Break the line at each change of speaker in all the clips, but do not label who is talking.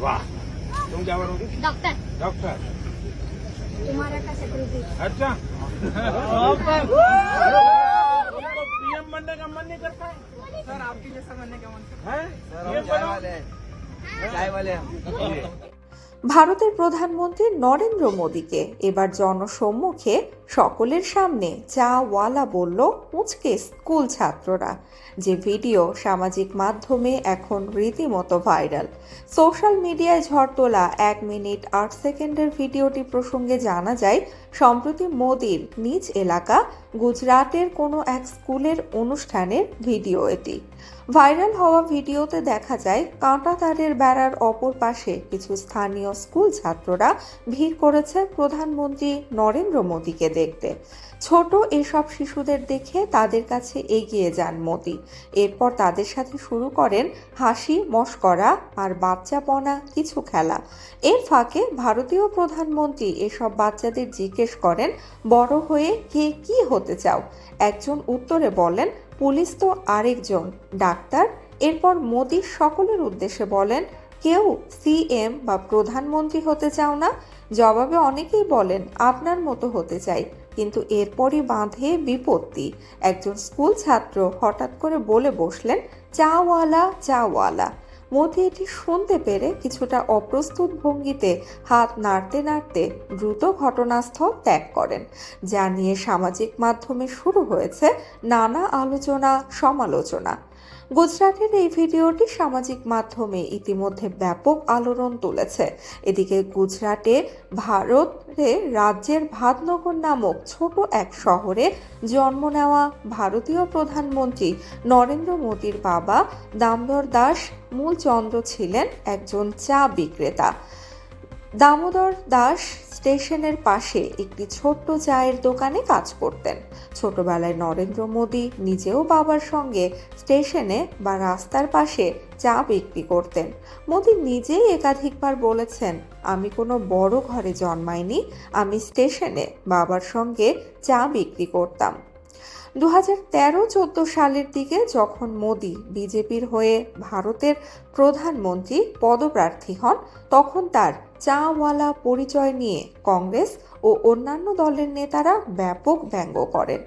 वाह। तुम क्या बनोगी
डॉक्टर।
डॉक्टर।
तुम्हारा कैसे अच्छा
अच्छा। पीएम बनने का मन नहीं करता है
सर आपके जैसा बनने का मन करता
है।
चाय
वाले
चाय हाँ। वाले
ভারতের প্রধানমন্ত্রী নরেন্দ্র মোদীকে এবার জনসম্মুখে সকলের সামনে চা ওয়ালা বলল উঁচকে স্কুল ছাত্ররা। যে ভিডিও সামাজিক মাধ্যমে এখন রীতিমতো ভাইরাল। সোশ্যাল মিডিয়ায় ঝড় তোলা এক মিনিট আট সেকেন্ডের ভিডিওটি প্রসঙ্গে জানা যায় সম্প্রতি মোদির নিজ এলাকা গুজরাটের কোনো এক স্কুলের অনুষ্ঠানের ভিডিও এটি। ভাইরাল হওয়া ভিডিওতে দেখা যায়, কাঁটা তারের বেড়ার অপর পাশে কিছু স্থানীয় স্কুল ছাত্ররা ভিড় করেছে প্রধানমন্ত্রী নরেন্দ্র মোদীকে দেখতে। ছোট এসব শিশুদের দেখে তাদের কাছে এগিয়ে যান মোদি। এরপর তাদের সাথে শুরু করেন হাসি, মস্করা আর বাচ্চাপনা কিছু খেলা। এর ফাঁকে ভারতীয় প্রধানমন্ত্রী এসব বাচ্চাদের জিজ্ঞেস করেন, বড় হয়ে কে কি হতে চাও? একজন উত্তরে বলেন, পুলিশ তো আরেকজন, ডাক্তার। এরপর মোদি সকলের উদ্দেশ্যে বলেন, কেউ সিএম বা প্রধানমন্ত্রী হতে চাও না? জবাবে অনেকেই বলেন, আপনার মতো হতে চাই। কিন্তু এরপরই বাঁধে বিপত্তি। একজন স্কুল ছাত্র হঠাৎ করে বলে বসলেন, চাওয়ালা চাওয়ালা। মোদি এটি শুনতে পেরে কিছুটা অপ্রস্তুত ভঙ্গিতে হাত নাড়তে নাড়তে দ্রুত ঘটনাস্থল ত্যাগ করেন, যা নিয়ে সামাজিক মাধ্যমে শুরু হয়েছে নানা আলোচনা সমালোচনা গুজরাটের এই ভিডিওটি সামাজিক মাধ্যমে ইতিমধ্যে ব্যাপক আলোড়ন তুলেছে। এদিকে গুজরাটে ভারতে রাজ্যের ভাতনগর নামক ছোট এক শহরে জন্ম নেওয়া ভারতীয় প্রধানমন্ত্রী নরেন্দ্র মোদীর বাবা দামোদর দাস মূলচন্দ্র ছিলেন একজন চা বিক্রেতা। দামোদর দাস স্টেশনের পাশে একটি ছোট্ট চায়ের দোকানে কাজ করতেন। ছোটবেলায় নরেন্দ্র মোদী নিজেও বাবার সঙ্গে স্টেশনে বা রাস্তার পাশে চা বিক্রি করতেন। মোদী নিজেই একাধিকবার বলেছেন, আমি কোনো বড় ঘরে জন্মাইনি, আমি স্টেশনে বাবার সঙ্গে চা বিক্রি করতাম। দু হাজার তেরো চোদ্দ সালের দিকে যখন মোদি বিজেপির হয়ে ভারতের প্রধানমন্ত্রী পদপ্রার্থী হন, তখন তার চাওয়ালা পরিচয় নিয়ে কংগ্রেস ও অন্যান্য দলের নেতারা ব্যাপক ব্যঙ্গ করেন।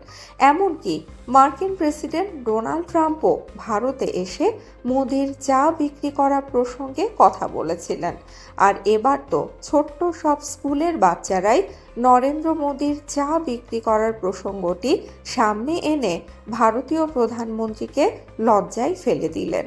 এমনকি মার্কিন প্রেসিডেন্ট ডোনাল্ড ট্রাম্পও ভারতে এসে মোদির চা বিক্রি করা প্রসঙ্গে কথা বলেছিলেন। আর এবার তো ছোট্ট সব স্কুলের বাচ্চারাই নরেন্দ্র মোদীর চা বিক্রি করার প্রসঙ্গটি সামনে এনে ভারতীয় প্রধানমন্ত্রীকে লজ্জায় ফেলে দিলেন।